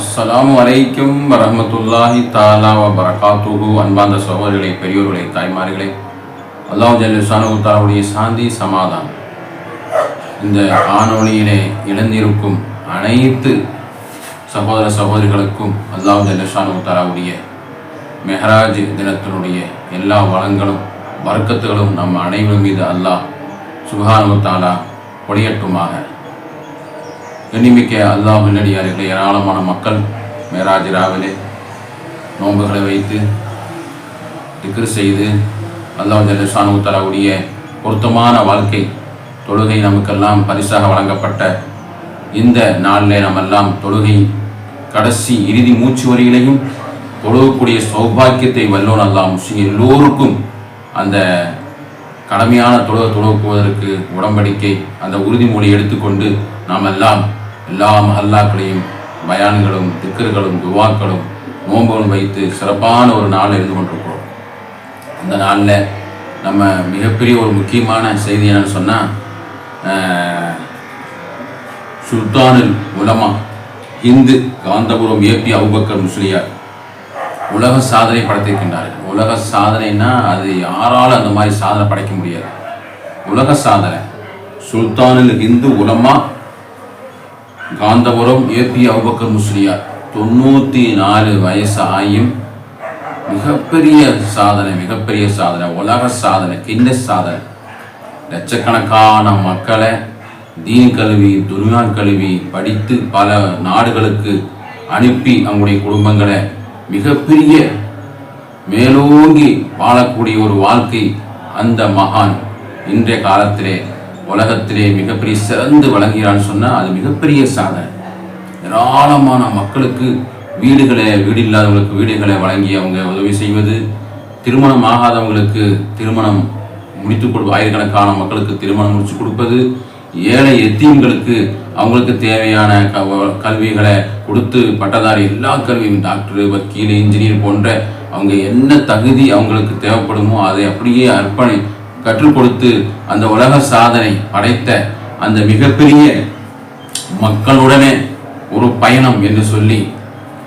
அஸ்ஸலாமு வலைக்கும் வரமத்துல்லாஹி தாலா வ பரகாத்துஹு. அன்பார்ந்த சகோதரிகளே பெரியோர்களே தாய்மார்களே அல்லாஹ் ஜல்லுசானுத்தாவுடைய சாந்தி சமாதானம். இந்த காணொளியிலே இழந்திருக்கும் அனைத்து சகோதர சகோதரிகளுக்கும் அல்லாஹ் ஜல்லுசானுத்தாலாவுடைய மெஹராஜ் தினத்தினுடைய எல்லா வளங்களும் வர்க்கத்துகளும் நம் அனைவரும் மீது அல்லாஹ் சுபஹானு தாலா பொழியட்டுமாக அல்லா அல்லாஹ் ஏராளமான மக்கள் மேராஜ் ராவிலே நோன்புகளை வைத்து திக்ரு செய்து அல்லாஹ் ஜல்லஷானு தலாவுடைய பொருத்தமான வாழ்க்கை தொழுகை நமக்கெல்லாம் பரிசாக வழங்கப்பட்ட இந்த நாளில் நம்மெல்லாம் தொழுகை கடைசி இறுதி மூச்சு வரிகளையும் தொழுகக்கூடிய சௌபாக்கியத்தை வல்லோன் அல்லா முஸ்லிம் எல்லோருக்கும் அந்த கடமையான தொழுக தொழுகுவதற்கு உடம்படிக்கை அந்த உறுதிமொழி எடுத்துக்கொண்டு நாம் எல்லாம் எல்லா மஹல்லாக்களையும் பயான்களும் திக்கர்களும் துவாக்களும் நோன்புகளும் வைத்து சிறப்பான ஒரு நாள் இருந்து கொண்டிருக்கிறோம். அந்த நாளில் நம்ம மிகப்பெரிய ஒரு முக்கியமான செய்தி என்னன்னு சொன்னால் சுல்தானில் உலமா இந்து காந்தபுரம் ஏபி அவுபக்கர் முஸ்லியார் உலக சாதனை படைத்திருக்கின்றார்கள். உலக சாதனைனா அது யாராலும் அந்த மாதிரி சாதனை படைக்க முடியாது. உலக சாதனை சுல்தானில் இந்து உலமா காந்தபுரம் ஏபி அவுபக்கர் முஸ்லியார் தொண்ணூற்றி நாலு வயசு ஆயும் மிகப்பெரிய சாதனை மிகப்பெரிய சாதனை உலக சாதனை கிண்ண சாதனை. லட்சக்கணக்கான மக்களை தீன் கல்வி துனியான் கல்வி படித்து பல நாடுகளுக்கு அனுப்பி அவங்களுடைய குடும்பங்களை மிகப்பெரிய மேலோங்கி வாழக்கூடிய ஒரு வாழ்க்கை அந்த மகான். இன்றைய காலத்திலே உலகத்திலே மிகப்பெரிய சிறந்து வழங்குகிறான்னு சொன்னால் அது மிகப்பெரிய சாதனை. ஏராளமான மக்களுக்கு வீடுகளை வீடு இல்லாதவங்களுக்கு வீடுகளை வழங்கி அவங்க உதவி செய்வது திருமணம் ஆகாதவங்களுக்கு திருமணம் முடித்து கொடு ஆயிரக்கணக்கான மக்களுக்கு திருமணம் முடித்து கொடுப்பது ஏழை எத்தீம்களுக்கு அவங்களுக்கு தேவையான க கல்விகளை கொடுத்து பட்டதாரி எல்லா கல்வியும் டாக்டர் வக்கீல் இன்ஜினியர் போன்ற அவங்க என்ன தகுதி அவங்களுக்கு தேவைப்படுமோ அதை அப்படியே அர்ப்பணி கற்றுக் கொடுத்து அந்த உலக சாதனை படைத்த அந்த மிகப்பெரிய மக்களுடனே ஒரு பயணம் என்று சொல்லி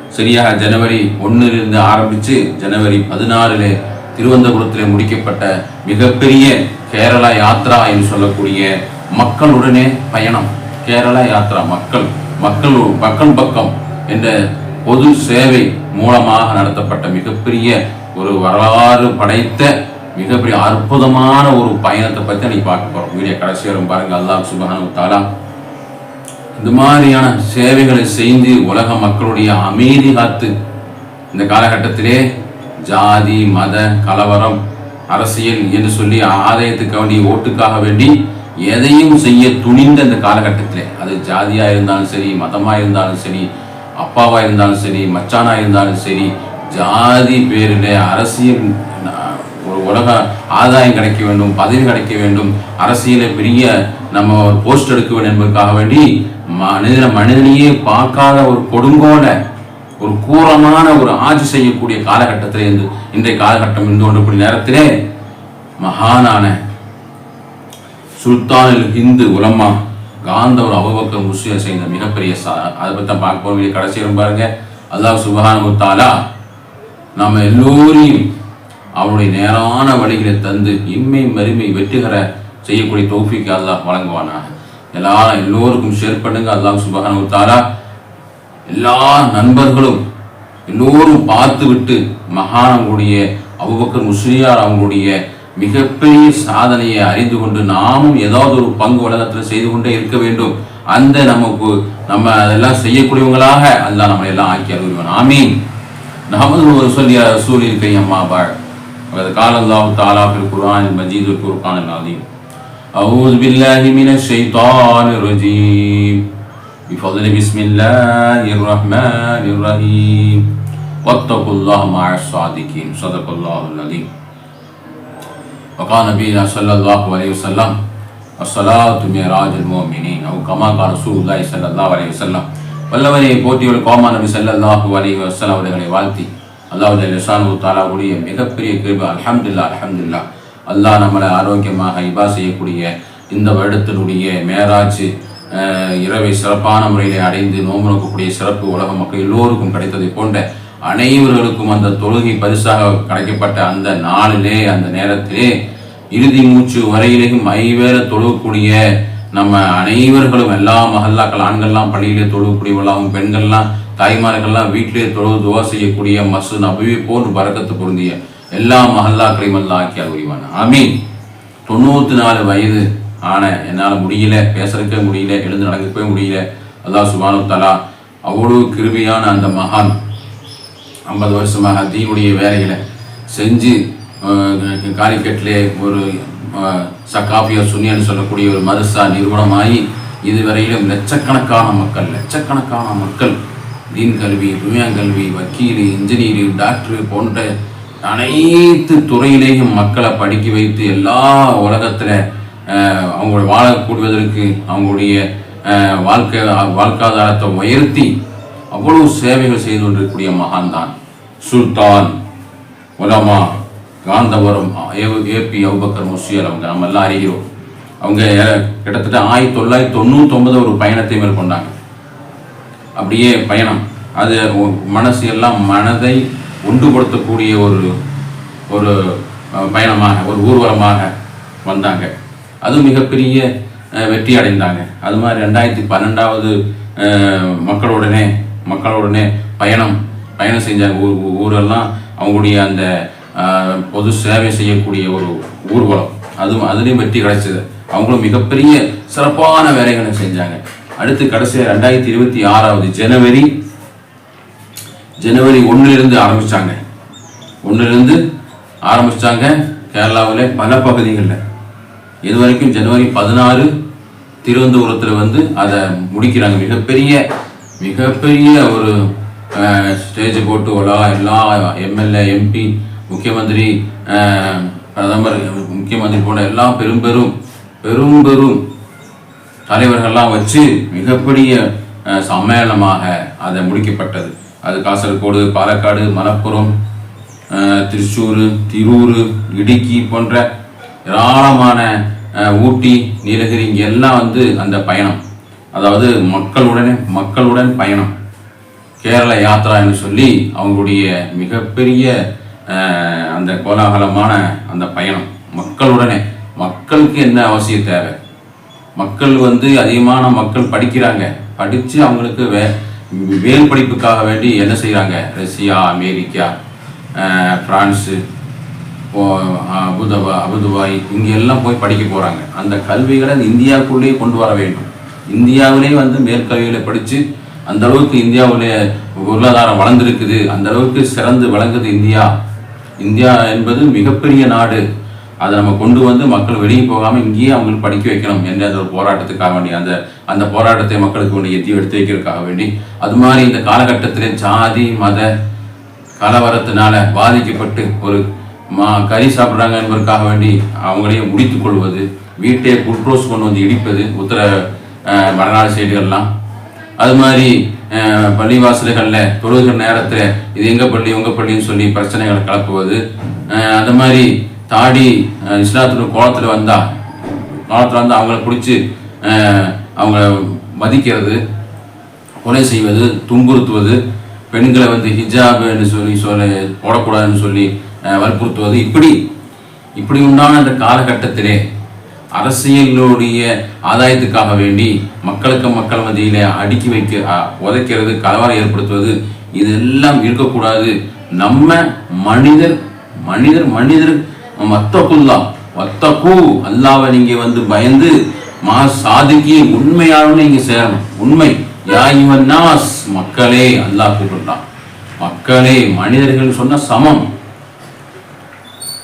சரியாக ஜனவரி ஒன்றிலிருந்து ஆரம்பித்து ஜனவரி பதினாறில் திருவனந்தபுரத்தில் முடிக்கப்பட்ட மிகப்பெரிய கேரளா யாத்ரா என்று சொல்லக்கூடிய மக்களுடனே பயணம். கேரளா யாத்ரா மக்கள் மக்கள் மக்கள் பக்கம் என்ற பொது சேவை மூலமாக நடத்தப்பட்ட மிகப்பெரிய ஒரு வரலாறு படைத்த மிகப்பெரிய அற்புதமான ஒரு பயணத்தை பற்றி நீ பார்க்க போகிறோம் வீடியோ கடைசி வரும் பாருங்க. அல்லாஹ் சுபஹானு தாலா இந்த மாதிரியான சேவைகளை செய்து உலக மக்களுடைய அமைதி காத்து இந்த காலகட்டத்திலே ஜாதி மத கலவரம் அரசியல் என்று சொல்லி ஆதாயத்துக்கு வேண்டிய ஓட்டுக்காக வேண்டி எதையும் செய்ய துணிந்த இந்த காலகட்டத்திலே அது ஜாதியாக இருந்தாலும் சரி மதமாக இருந்தாலும் சரி அப்பாவாக இருந்தாலும் சரி மச்சானாக இருந்தாலும் சரி ஜாதி பேரில் அரசியல் ஒரு உலக ஆதாயம் கிடைக்க வேண்டும் பதவி கிடைக்க வேண்டும். அரசியலை பெரிய நம்ம ஒரு போஸ்ட் எடுக்க வேண்டும் என்பதற்காக வேண்டி மனிதன மனிதனையே பார்க்காத ஒரு கொடுங்கோல ஒரு கூரமான ஒரு ஆட்சி செய்யக்கூடிய காலகட்டத்தில் இருந்து இன்றைய காலகட்டம் இருந்து கொண்டிருக்கூடிய நேரத்திலே மகானான சுல்தானில் ஹிந்து உலமா காந்த ஒரு அபுபக்கர் முஸ்லிம் செய்த மிகப்பெரிய சா அதை பற்றி தான் பார்க்க போகிற கடைசி பாருங்க. அல்லாஹ் சுபஹானு தாலா நம்ம எல்லோரையும் அவனுடைய நேரான வழிகளை தந்து இம்மை மறுமை வெற்றிகர செய்யக்கூடிய தோஃபிக்கு அல்லாஹ் வழங்குவானாக. எல்லாரும் எல்லோருக்கும் ஷேர் பண்ணுங்க. அல்லாஹ் சுபகான உத்தாரா எல்லா நண்பர்களும் எல்லோரும் பார்த்து விட்டு மகானவங்களுடைய அபுபக்கர் முஸ்லியார் அவங்களுடைய மிகப்பெரிய சாதனையை அறிந்து கொண்டு நாமும் ஏதாவது ஒரு பங்கு உலகத்தில் செய்து கொண்டே இருக்க வேண்டும். அந்த நமக்கு நம்ம அதெல்லாம் செய்யக்கூடியவங்களாக அல்லாஹ் நம்மளை எல்லாம் ஆக்கி அருள்வான் ஆமீன். நமது ஒரு சொல்லிய ரசூல் அம்மா பாழ் وقد قال الله تعالى في القرآن المجيد والفرقان العظيم أعوذ بالله من الشيطان الرجيم بفضل بسم الله الرحمن الرحيم واتقوا الله مع الصادقين صدق الله العظيم وقال نبينا صلى الله عليه وسلم الصلاة معراج المؤمنين أو كما قال رسول الله صلى الله عليه وسلم வல்லவரை போட்டியுள்ள கோமா நபி ஸல்லல்லாஹு அலைஹி வஸல்லம் அவர்களை வாழ்த்தி அல்லாஹ் ஜல்லிசானு தாலாவுடைய மிகப்பெரிய கிருபை அலமதுல்லா அலமதுல்லா அல்லாஹ் நம்மளை ஆரோக்கியமாக இபா செய்யக்கூடிய இந்த வருடத்தினுடைய மேராஜ் அஹ், இரவை சிறப்பான முறையிலே அடைந்து நோம்பு நோக்கக்கூடிய சிறப்பு உலக மக்கள் எல்லோருக்கும் கிடைத்ததை போன்ற அனைவர்களுக்கும் அந்த தொழுகை பரிசாக கிடைக்கப்பட்ட அந்த நாளிலே அந்த நேரத்திலே இறுதி மூச்சு வரையிலேயும் ஐவேளை தொழுகக்கூடிய நம்ம அனைவர்களும் எல்லா மகல்லாக்கள் ஆண்கள்லாம் பள்ளியிலே தொழுகக்கூடியவர்களாகவும் பெண்கள்லாம் தாய்மார்கள்லாம் வீட்டிலே தொழுது துவா செய்யக்கூடிய மசு நபுவி போன்று பறக்கத்து பொருந்திய எல்லா மஹல்லாக்களையும் எல்லாம் ஆக்கியால் உரிவான ஆமீன். தொண்ணூற்றி நாலு வயது ஆன என்னால் முடியல பேசுறதுக்கே முடியல எழுந்து நடக்கவே முடியல. அல்லா சுபானு தலா அவ்வளவு கிருமியான அந்த மகான் ஐம்பது வருஷமாக தீனுடைய வேலைகளை செஞ்சு காலிக்கட்டிலே ஒரு அஹ், சக்காஃபியா சுன்னியன்னு சொல்லக்கூடிய ஒரு மதரசா நிறுவனமாகி இதுவரையிலும் லட்சக்கணக்கான மக்கள் லட்சக்கணக்கான மக்கள் தீன் கல்வி துணியா கல்வி வக்கீல் இன்ஜினியரிங் டாக்டரு போன்ற அனைத்து துறையிலேயும் மக்களை படிக்க வைத்து எல்லா உலகத்தில் அவங்க வாழக்கூடியதற்கு அவங்களுடைய வாழ்க்கை வாழ்க்காதாரத்தை உயர்த்தி அவ்வளவு சேவைகள் செய்து கொண்டிருக்கக்கூடிய மகான் தான் சுல்தான் உலமா காந்தபுரம் ஏபி அவுபக்கர் முசியல் அவங்க நம்ம எல்லாம் அறிகிறோம். அவங்க கிட்டத்தட்ட ஆயிரத்தி தொள்ளாயிரத்தி தொண்ணூத்தொன்பது ஒரு பயணத்தை மேற்கொண்டாங்க. அப்படியே பயணம். அது மனசு எல்லாம் மனதை ஒன்றுபடுத்தக்கூடிய ஒரு ஒரு பயணமாக ஒரு ஊர்வலமாக வந்தாங்க. அது மிகப்பெரிய வெற்றி அடைந்தாங்க. அது மாதிரி ரெண்டாயிரத்தி பன்னெண்டாவது மக்களுடனே மக்களுடனே பயணம் பயணம் செஞ்சாங்க. ஊர் ஊரெல்லாம் அவங்களுடைய அந்த பொது சேவை செய்யக்கூடிய ஒரு ஊர்வலம். அதுவும் அதுலேயும் வெற்றி கிடைச்சது. அவங்களும் மிகப்பெரிய சிறப்பான வேலைகளை செஞ்சாங்க. அடுத்து கடைசியாக ரெண்டாயிரத்தி இருபத்தி ஆறாவது ஜனவரி. ஜனவரி ஒன்றிலிருந்து ஆரம்பித்தாங்க ஒன்றிலிருந்து ஆரம்பித்தாங்க கேரளாவில் பல பகுதிகளில். இது வரைக்கும் ஜனவரி பதினாறு திருவனந்தபுரத்தில் வந்து அதை முடிக்கிறாங்க. மிகப்பெரிய மிகப்பெரிய ஒரு ஸ்டேஜ் போட்டு ஒலா எல்லா எம்எல்ஏ எம்பி முக்கியமந்திரி பிரதமர் முக்கியமந்திரி போன்ற எல்லா பெரும் பெரும் பெரும் பெரும் தலைவர்கள்லாம் வச்சு மிகப்பெரிய சம்மேளனமாக அதை முடிக்கப்பட்டது. அது காசர்கோடு பாலக்காடு மலப்புரம் திருச்சூர் திரூர் இடுக்கி போன்ற ஏராளமான ஊட்டி நீலகிரி இங்கே எல்லாம் வந்து அந்த பயணம். அதாவது மக்களுடனே மக்களுடன் பயணம். கேரள யாத்ரா சொல்லி அவங்களுடைய மிகப்பெரிய அந்த கோலாகலமான அந்த பயணம். மக்களுடனே மக்களுக்கு என்ன அவசியம் தேவை? மக்கள் வந்து அதிகமான மக்கள் படிக்கிறாங்க. படித்து அவங்களுக்கு வே வேல் படிப்புக்காக வேண்டி என்ன செய்கிறாங்க Russia America France Abu Dhabi அபுதுபாய் இங்கே எல்லாம் போய் படிக்க போகிறாங்க அந்த கல்விகளை இந்தியாவுக்குள்ளேயே கொண்டு வர வேண்டும். இந்தியாவிலே வந்து மேற்கல்விகளை படித்து அந்த அளவுக்கு இந்தியாவுடைய பொருளாதாரம் வளர்ந்துருக்குது. அந்த அளவுக்கு சிறந்து விளங்குது இந்தியா. இந்தியா என்பது மிகப்பெரிய நாடு. அதை நம்ம கொண்டு வந்து மக்கள் வெளியே போகாமல் இங்கேயே அவங்களுக்கு படிக்க வைக்கணும் என்ற அந்த ஒரு போராட்டத்துக்காக வேண்டி அந்த அந்த போராட்டத்தை மக்களுக்கு வேண்டி எத்தி எடுத்து வைக்கிறதுக்காக வேண்டி அது மாதிரி இந்த காலகட்டத்திலே ஜாதி மத கலவரத்தினால பாதிக்கப்பட்டு ஒரு மா கறி சாப்பிட்றாங்க என்பதற்காக வேண்டி அவங்களையே முடித்து கொள்வது வீட்டை குட்ரோஸ் கொண்டு வந்து இடிப்பது உத்தர அஹ், வடநாடு சைடுகள்லாம் அது மாதிரி பள்ளிவாசல்களில் தொழுகிற நேரத்தில் இது எங்கள் பள்ளி உங்கள் பள்ளின்னு சொல்லி பிரச்சனைகளை கலப்புவது அந்த மாதிரி தாடி அஹ், கோலத்தில் வந்தா கோலத்தில் வந்து அவங்கள பிடிச்சி அவங்கள மதிக்கிறது கொலை செய்வது துன்புறுத்துவது பெண்களை வந்து ஹிஜாப்னு சொல்லி சொல்ல போடக்கூடாதுன்னு சொல்லி வற்புறுத்துவது இப்படி இப்படி உண்டான இந்த காலகட்டத்திலே அரசியலுடைய ஆதாயத்துக்காக வேண்டி மக்களுக்கு மக்கள் மத்தியில் அடுக்கி வைக்க உதைக்கிறது கலவரம் ஏற்படுத்துவது இதெல்லாம் இருக்கக்கூடாது. நம்ம மனிதர் மனிதர் மனிதர் மத்தகுல்லா வத்தகு அல்லாவை நீங்க வந்து பயந்து மா சாதிக்கி உண்மையானவங்க நீங்க சேரணும். உண்மை. யாயுவன் நாஸ். மக்களே அல்லாஹ் கூப்பிட்டான் மக்களே மனிதர்கள் சொன்ன சமம்.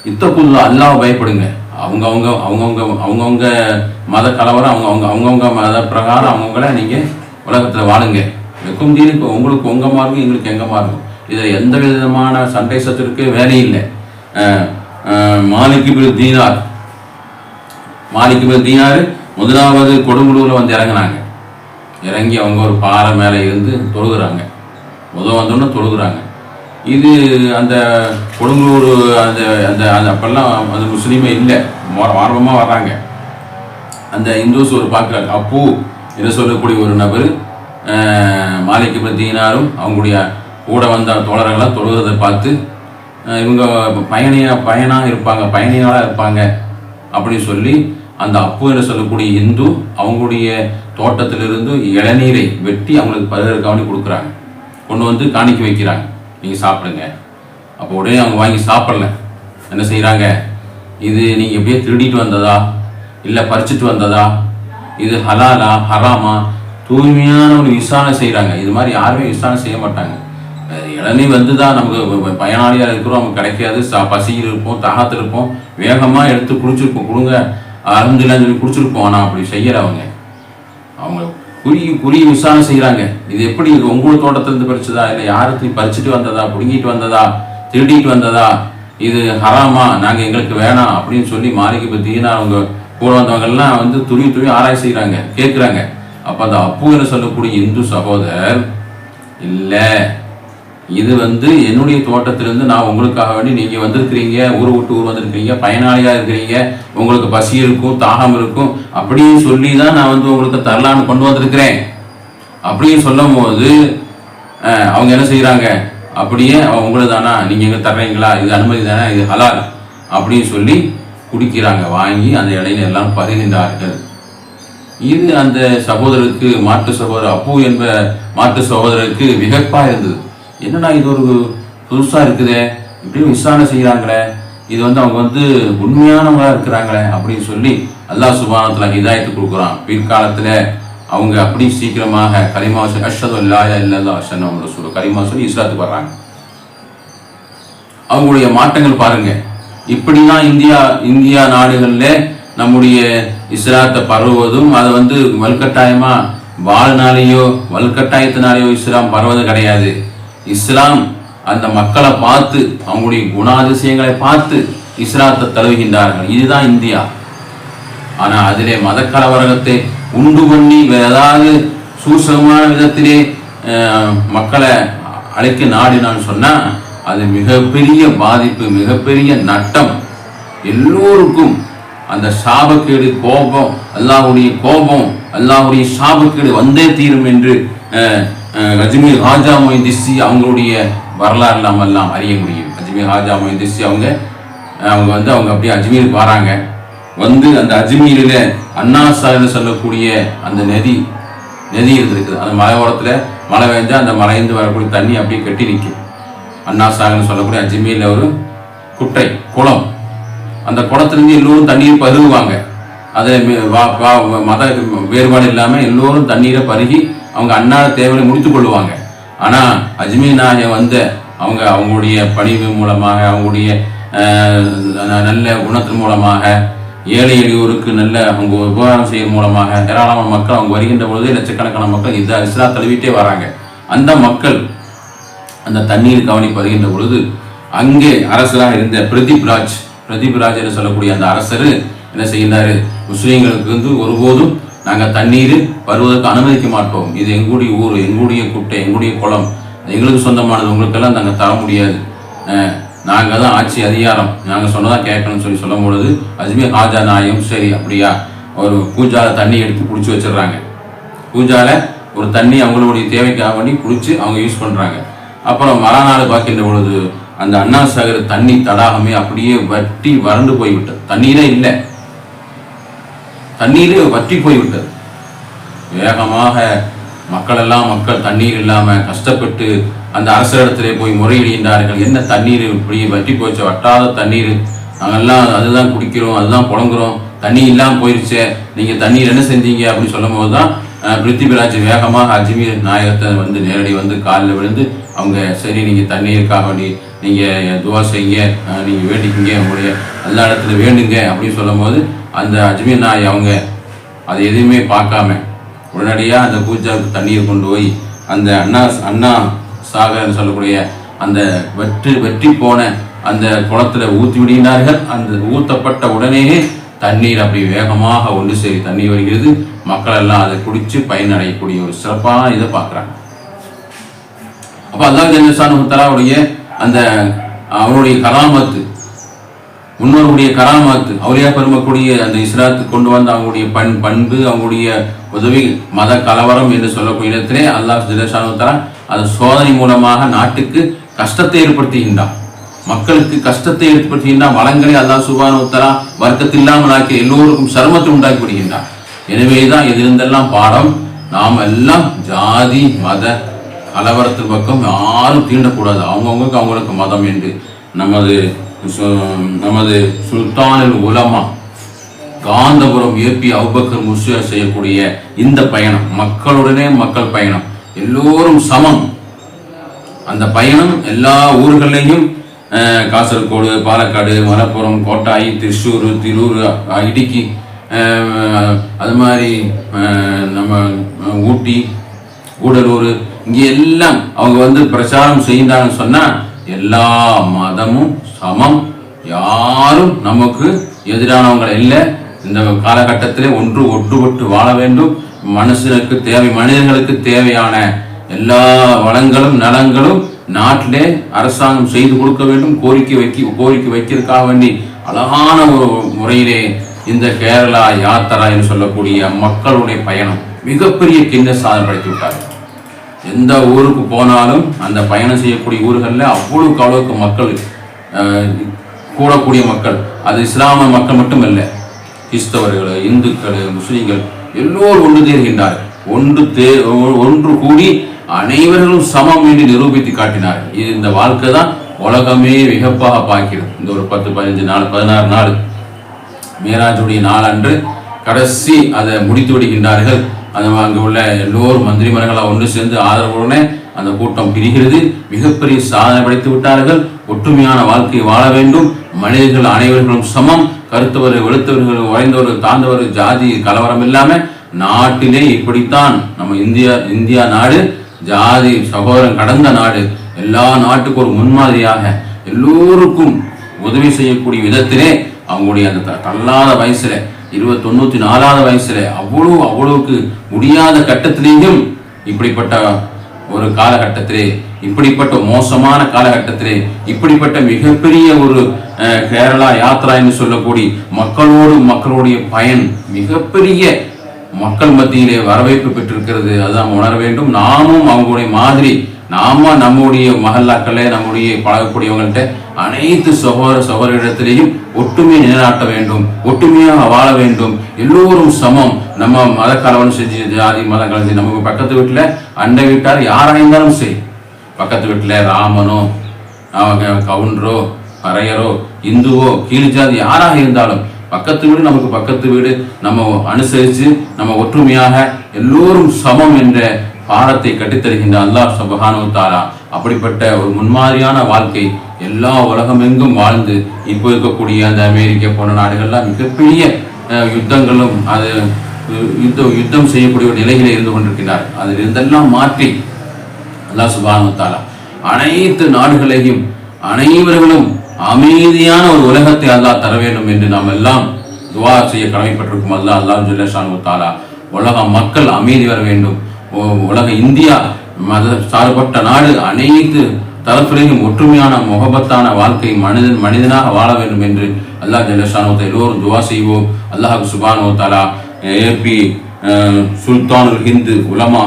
இத்தக்குள்ள அல்லாஹ் பயப்படுங்க. அவங்கவுங்க அவங்கவுங்க அவங்கவுங்க மத கலவரம் அவங்க அவங்க அவங்கவுங்க மத பிரகாரம் அவங்கவுங்கள நீங்க உலகத்துல வாழுங்க. வெக்கும் தீனுக்கு உங்களுக்கு உங்க மார்க்கும் எங்களுக்கு எங்க மார்க்கும் இதுல எந்த விதமான சண்டை சத்திற்கு வேலையில்லை இல்லை. மாலிக்கு தீனார். மாலிக்கு தீனார் முதலாவது கொடுங்குளூர்ல வந்து இறங்குனாங்க. இறங்கி அவங்க ஒரு பாறை மேலே இருந்து தொழுகிறாங்க. முதல் வந்தோடனே தொழுகிறாங்க. இது அந்த கொடுங்குளூர் அந்த அந்த அந்த அப்பெல்லாம் அந்த முஸ்லீமே இல்லை. ஆர்வமாக வர்றாங்க. அந்த இந்துஸ் ஒரு பார்க்குறாங்க. அப்போ என்று சொல்லக்கூடிய ஒரு நபர் அஹ், மாலிக் தீனாரும் அவங்களுடைய கூட வந்த தோழர்களாக தொழுகிறதை பார்த்து இவங்க பயணியாக பயனாக இருப்பாங்க பயணிகளாக இருப்பாங்க அப்படின்னு சொல்லி அந்த அப்பு என்று சொல்லக்கூடிய இந்து அவங்களுடைய தோட்டத்திலிருந்து இளநீரை வெட்டி அவங்களுக்கு பருகிறதுக்காண்டி கொடுக்குறாங்க. கொண்டு வந்து காணிக்க வைக்கிறாங்க. நீங்கள் சாப்பிடுங்க. அப்போ உடனே அவங்க வாங்கி சாப்பிடல. என்ன செய்கிறாங்க இது நீங்கள் எப்படியே திருடிட்டு வந்ததா? இல்லை பறிச்சுட்டு வந்ததா? இது ஹலாலா ஹராமா? தூய்மையான ஒரு விசாரணை செய்கிறாங்க இது மாதிரி யாருமே விசாரணை செய்ய மாட்டாங்க. இளநீ வந்து தான் நமக்கு பயனாளியாக இருக்கிறோம். நமக்கு கிடைக்காது. சா பசியில் இருப்போம் தாகத்தில் இருப்போம். வேகமாக எடுத்து குடிச்சிருப்போம். கொடுங்க. அருந்திலான்னு சொல்லி குடிச்சிருப்போம். ஆனால் அப்படி செய்கிறவங்க அவங்க குறி குறி விசாரணை செய்கிறாங்க இது எப்படி இது உங்களோட தோட்டத்திலிருந்து பறிச்சதா? இல்லை யாருக்கு பறிச்சுட்டு வந்ததா? பிடுங்கிட்டு வந்ததா? திருடிட்டு வந்ததா? இது ஹராமா? நாங்கள் எங்களுக்கு வேணாம் அப்படின்னு சொல்லி மாலிக்கு பற்றினா அவங்க கூட வந்தவங்கெல்லாம் வந்து துணி துணி ஆராய் செய்கிறாங்க கேட்குறாங்க அப்போ அந்த அப்புன்னு சொல்லக்கூடிய இந்து சகோதரர் இல்லை இது வந்து என்னுடைய தோட்டத்திலிருந்து நான் உங்களுக்காக வேண்டி நீங்க வந்திருக்கிறீங்க ஊர் விட்டு ஊர் வந்திருக்கிறீங்க பயனாளியா இருக்கிறீங்க உங்களுக்கு பசி இருக்கும் தாகம் இருக்கும் அப்படின்னு சொல்லி தான் நான் வந்து உங்களுக்கு தரலான்னு கொண்டு வந்திருக்கிறேன். அப்படின்னு சொல்லும் போது அவங்க என்ன செய்கிறாங்க அப்படியே உங்களுக்கு தானா? நீங்க எங்க தர்றீங்களா? இது அனுமதி தானே? இது ஹலால். அப்படின்னு சொல்லி குடிக்கிறாங்க. வாங்கி அந்த இடையில எல்லாம் பருகின்றார்கள் இது அந்த சகோதரருக்கு மாட்டு சகோதரர் அப்பு என்ப மாட்டு சகோதரருக்கு விகப்பாக இருந்தது. என்னடா இது ஒரு புதுசாக இருக்குதே? இப்படியும் விசாரணை செய்கிறாங்களே இது வந்து அவங்க வந்து உண்மையானவங்களாக இருக்கிறாங்களே அப்படின்னு சொல்லி அல்லாஹ் சுபானத்தில் ஹிதாயத்து கொடுக்குறான். பிற்காலத்தில் அவங்க அப்படி சீக்கிரமாக கரிமா சொல்லி அஷது இல்லாத இல்லல்லா அஷன் சொல்ல சொல்லு கரிமா சொல்லி இஸ்லாத்துக்கு வர்றாங்க. அவங்களுடைய மாற்றங்கள் பாருங்க. இப்படிதான் இந்தியா இந்தியா நாடுகளில் நம்முடைய இஸ்லாத்தை பரவுவதும் அதை வந்து வலுக்கட்டாயமா வாழ்நாளையோ வலுக்கட்டாயத்தினாலேயோ இஸ்லாம் பரவது கிடையாது. இஸ்லாம் அந்த மக்களை பார்த்து அவங்களுடைய குணாதிசயங்களை பார்த்து இஸ்லாத்தை தழுவுகின்றார்கள். இதுதான் இந்தியா. ஆனால் அதிலே மத கலவரகத்தை உண்டு பண்ணி ஏதாவது சூசகமான விதத்திலே மக்களை அழைக்க நாடினான்னு சொன்னால் அது மிகப்பெரிய பாதிப்பு மிகப்பெரிய நட்டம். எல்லோருக்கும் அந்த சாபக்கேடு கோபம் அல்லாஹுடைய கோபம் அல்லாஹுடைய சாபக்கேடு வந்தே தீரும் என்று அஹ், ராஜா அஜ்மீர் ஹாஜா அவங்களுடைய வரலாறு இல்லாமல்லாம் எல்லாம் அறிய முடியும். அஜ்மீர் ஹாஜா மொயின் அவங்க அவங்க வந்து அவங்க அப்படியே அஜ்மீருக்கு வராங்க. வந்து அந்த அஜ்மீரில் அண்ணா சொல்லக்கூடிய அந்த நதி நதி இருந்திருக்குது. அந்த மலை ஓரத்தில் மழை பெஞ்சால் அந்த மலையிருந்து வரக்கூடிய தண்ணி அப்படியே கட்டி நிற்கும். அண்ணாசாகர்னு சொல்லக்கூடிய அஜ்மீரில் ஒரு குட்டை குளம். அந்த குளத்துலேருந்து எல்லோரும் தண்ணீர் பருகுவாங்க. அதை வா- வா- மத வேறுபாடு இல்லாமல் எல்லோரும் தண்ணீரை பருகி அவங்க அன்னாட தேவையை முடித்து கொள்ளுவாங்க. ஆனால் அஜ்மீர் நாயகம் வந்த அவங்க அவங்களுடைய பணிவு மூலமாக அவங்களுடைய நல்ல குணத்தின் மூலமாக ஏழை எளியோருக்கு நல்ல அவங்க உபகாரம் செய்யும் மூலமாக ஏராளமான மக்கள் அவங்க வருகின்ற பொழுது லட்சக்கணக்கான மக்கள் இந்த இஸ்லா தழுவிட்டே வராங்க. அந்த மக்கள் அந்த தண்ணீர் கவனிப்பு வருகின்ற பொழுது அங்கே அரசராக இருந்த பிரதீப் ராஜ் பிரதீப் ராஜ் என்று சொல்லக்கூடிய அந்த அரசர் என்ன செய்கிறாரு முஸ்லீம்களுக்கு வந்து ஒருபோதும் நாங்கள் தண்ணீர் வருவதற்கு அனுமதிக்க மாட்டோம். இது எங்களுடைய ஊர் எங்களுடைய குட்டை எங்களுடைய குளம். எங்களுக்கு சொந்தமானது உங்களுக்கெல்லாம் நாங்கள் தர முடியாது. நாங்கள் தான் ஆட்சி அதிகாரம். நாங்கள் சொன்னதான் கேட்கணும்னு சொல்லி சொல்லும் பொழுது அஜ்மீர் ஹாஜா நாயும் சரி அப்படியா? ஒரு பூஜாவில் தண்ணி எடுத்து பிடிச்சி வச்சிடுறாங்க. பூஜாவில் ஒரு தண்ணி அவங்களுடைய தேவைக்காக வேண்டி குடிச்சு அவங்க யூஸ் பண்ணுறாங்க அப்புறம் மறுநாள் பார்க்கின்ற பொழுது அந்த அண்ணா சாகர் தண்ணி தடாகமே அப்படியே வட்டி வறண்டு போய்விட்டது. தண்ணீரே இல்லை. தண்ணீரே வற்றி போய்விட்டது வேகமாக மக்களெல்லாம் மக்கள் தண்ணீர் இல்லாமல் கஷ்டப்பட்டு அந்த அரசரிடத்திலே போய் முறையிடுகின்றார்கள். என்ன தண்ணீர் இப்படி வற்றி போச்சு வட்டாத தண்ணீர். நாங்கள்லாம் அதுதான் குடிக்கிறோம் அதுதான் புழங்குறோம். தண்ணி இல்லாமல் போயிருச்சே. நீங்கள் தண்ணீர் என்ன செஞ்சீங்க? அப்படின்னு சொல்லும் போது தான் பிருத்திவிராஜ் வேகமாக அஜ்மீர் நாயகத்தை வந்து நேரடி வந்து காலில் விழுந்து அவங்க சரி நீங்கள் தண்ணீருக்காக வேண்டி நீங்கள் துவா செய்யுங்க. நீங்கள் நீங்க வேண்டிக்கிங்க. உங்களுடைய எல்லா இடத்துல வேண்டுங்க அப்படின்னு சொல்லும் போது அந்த அஜ்மீர் நாய் அவங்க அது எதுவுமே பார்க்காம உடனடியாக அந்த பூஜாவுக்கு தண்ணீர் கொண்டு போய் அந்த அண்ணா அண்ணா சாகர்னு சொல்லக்கூடிய அந்த வெற்றி வெற்றி போன அந்த குளத்துல ஊற்றி விடுகிறார்கள் அந்த ஊற்றப்பட்ட உடனேயே தண்ணீர் அப்படி வேகமாக ஒன்று சேரி தண்ணீர் வருகிறது. மக்கள் எல்லாம் அதை குடித்து பயனடையக்கூடிய ஒரு சிறப்பான இதை பார்க்குறாங்க. அப்போ அல்லாஹ் ஜல்லஷானு தலாவுடைய அந்த அவனுடைய கராமத்து முன்னோருடைய கராமத்து அவளியா பெருமக்கூடிய அந்த இஸ்லாத்து கொண்டு வந்த அவங்களுடைய பண் பண்பு அவங்களுடைய உதவி மத கலவரம் என்று சொல்லக்கூடிய இடத்திலே அல்லாஹ் ஜிலேஷானுத்தரா அது சோதனை மூலமாக நாட்டுக்கு கஷ்டத்தை ஏற்படுத்துகின்றான். மக்களுக்கு கஷ்டத்தை ஏற்படுத்துகின்றான். வளங்களை அல்லாஹ் சுபானுத்தரா வர்க்கத்தில்லாமல் ஆக்கி எல்லோருக்கும் சிரமத்தை உண்டாக்கி விடுகின்றான். எனவேதான் இதிலிருந்தெல்லாம் பாடம் நாம் எல்லாம் ஜாதி மத கலவரத்து பக்கம் யாரும் தீண்டக்கூடாது. அவங்கவுங்களுக்கு அவங்களுக்கு மதம் என்று நமது சு- நமது சுல்தானில் உலமா காந்தபுரம் ஏபி அவுபக்கர் முஸ்லியா செய்யக்கூடிய இந்த பயணம் மக்களுடனே மக்கள் பயணம் எல்லோரும் சமம். அந்த பயணம் எல்லா ஊர்களையும் காசர்கோடு பாலக்காடு மலப்புரம் கோட்டாய் திருச்சூர் திரூர் இடுக்கி அது மாதிரி நம்ம ஊட்டி கூடலூர் இங்கே எல்லாம் அவங்க வந்து பிரச்சாரம் செய்யின்றாங்கன்னு சொன்னா எல்லா மதமும் சமம். யாரும் நமக்கு எதிரானவங்களை இல்லை. இந்த காலகட்டத்திலே ஒன்று ஒட்டுப்பட்டு வாழ வேண்டும். மனுஷனுக்கு தேவை மனிதர்களுக்கு தேவையான எல்லா வளங்களும் நலங்களும் நாட்டிலே அரசாங்கம் செய்து கொடுக்க வேண்டும். கோரிக்கை வைக்க கோரிக்கை வைக்கிறதுக்காக வேண்டி அழகான ஒரு முறையிலே இந்த கேரளா யாத்திரா என்று சொல்லக்கூடிய மக்களுடைய பயணம் மிகப்பெரிய கிண்ண சாதனை படைத்து விட்டார்கள். எந்த ஊருக்கு போனாலும் அந்த பயணம் செய்யக்கூடிய ஊர்களில் அவ்வளோ அவ்வளவுக்கு மக்கள் கூடக்கூடிய மக்கள். அது இஸ்லாம மக்கள் மட்டும் இல்லை கிறிஸ்தவர்கள் இந்துக்கள் முஸ்லீம்கள் எல்லோரும் ஒன்று தேர்கின்றார்கள் ஒன்று தே ஒ- ஒன்று கூடி அனைவர்களும் சமம் என்று நிரூபித்து காட்டினார். இது இந்த வாழ்க்கை தான் உலகமே விகப்பாக பார்க்கிறது இந்த ஒரு பத்து பதினஞ்சு நாள் பதினாறு நாள். மேராஜுடைய நாளன்று கடைசி அதை முடித்து விடுகின்றார்கள். அந்த அங்கே உள்ள எல்லோரும் மந்திரிமன்றங்களை ஒன்று சேர்ந்து ஆதரவுடனே அந்த கூட்டம் பிரிகிறது. மிகப்பெரிய சாதனை படைத்து விட்டார்கள். ஒற்றுமையான வாழ்க்கையை வாழ வேண்டும். மனிதர்கள் அனைவர்களும் சமம். கருத்தவர்கள் வெளுத்தவர்கள் உறைந்தவர்கள் தாழ்ந்தவர்கள் ஜாதி கலவரம் இல்லாமல் நாட்டிலே இப்படித்தான் நம்ம இந்தியா இந்தியா நாடு ஜாதி சகோதரன் கடந்த நாடு எல்லா நாட்டுக்கும் ஒரு முன்மாதிரியாக எல்லோருக்கும் உதவி செய்யக்கூடிய விதத்திலே அவங்களுடைய அந்த த- தள்ளாத வயசுல இருபத்தி தொண்ணூற்றி நாலாவது வயசில் அவ்வளோ அவ்வளோவுக்கு முடியாத கட்டத்திலேயும் இப்படிப்பட்ட ஒரு காலகட்டத்திலே இப்படிப்பட்ட மோசமான காலகட்டத்திலே இப்படிப்பட்ட மிகப்பெரிய ஒரு கேரளா யாத்ரா என்று சொல்லக்கூடிய மக்களோடு மக்களுடைய பயன் மிகப்பெரிய மக்கள் மத்தியிலே வரவேற்பு பெற்றிருக்கிறது. அதுதான் உணர வேண்டும். நாமும் அவங்களுடைய மாதிரி நாம நம்முடைய மகல்லாக்களே நம்முடைய பழகக்கூடியவங்கள்ட்ட அனைத்து சகோதர சகோதரிடத்திலையும் ஒற்றுமையை நிலைநாட்ட வேண்டும் ஒற்றுமையாக வாழ வேண்டும். எல்லோரும் சமம். நம்ம மத கலவரம் செஞ்சு ஜாதி மத கலந்து நமக்கு பக்கத்து வீட்டில் அண்டை வீட்டார் யாராக இருந்தாலும் சரி. பக்கத்து வீட்டில் ராமனோ கவுண்டரோ பறையரோ இந்துவோ கீழ் ஜாதி யாராக இருந்தாலும் பக்கத்து வீடு நமக்கு பக்கத்து வீடு. நம்ம அனுசரித்து நம்ம ஒற்றுமையாக எல்லோரும் சமம் என்ற பாடத்தை கட்டித்தருகின்ற அல்லாஹ் சுபஹானு தாரா அப்படிப்பட்ட ஒரு முன்மாதிரியான வாழ்க்கை எல்லா உலகமெங்கும் வாழ்ந்து இப்போ இருக்கக்கூடிய அந்த அமெரிக்கா போன்ற நாடுகள்லாம் மிகப்பெரிய யுத்தங்களும் அது யுத்த யுத்தம் யுத்தம் செய்யக்கூடிய ஒரு நிலையில் இருந்து கொண்டிருக்கிறார் அதில் இருந்தெல்லாம் மாற்றி அல்லாஹ் சுபானுத்தாலா அனைத்து நாடுகளையும் அனைவர்களும் அமைதியான ஒரு உலகத்தை அல்லா தர வேண்டும் என்று நாம் எல்லாம் துவா செய்ய கடமைப்பட்டிருக்கும் அல்லா அல்லாஹ் ஜுல்லாஷானு தாலா உலக மக்கள் அமைதி வர வேண்டும். உலக இந்தியா மத சார்பட்ட நாடு அனைத்து தரப்பிலையும் ஒற்றுமையான முகபத்தான வாழ்க்கை மனிதன் மனிதனாக வாழ வேண்டும் என்று அல்லாஹ் ஜல்லஷானு எல்லோரும் துவா செய்வோம் அல்லாஹ் சுபானு தாலா ஏபி சுல்தானுல் ஹிந்து உலமா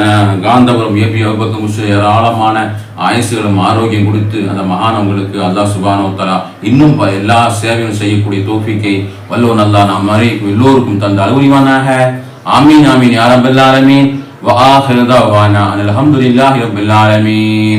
அஹ் காந்தபுரம் ஏபி அபுபக்கர் முஷு ஏராளமான ஆயுசுகளும் ஆரோக்கியம் கொடுத்து அந்த மகானவங்களுக்கு அல்லாஹ் சுபானோ தலா இன்னும் ப- எல்லா சேவையும் செய்யக்கூடிய தோஃபிக்கை வல்லோன் அல்லாஹ் நாம் அனைவருக்கும் எல்லோருக்கும் தந்த அலுவலிவானாக ஆமீன் ஆமீன் யா ரப்பல் ஆலமீன் وآخر دعوانا أن الحمد لله رب العالمين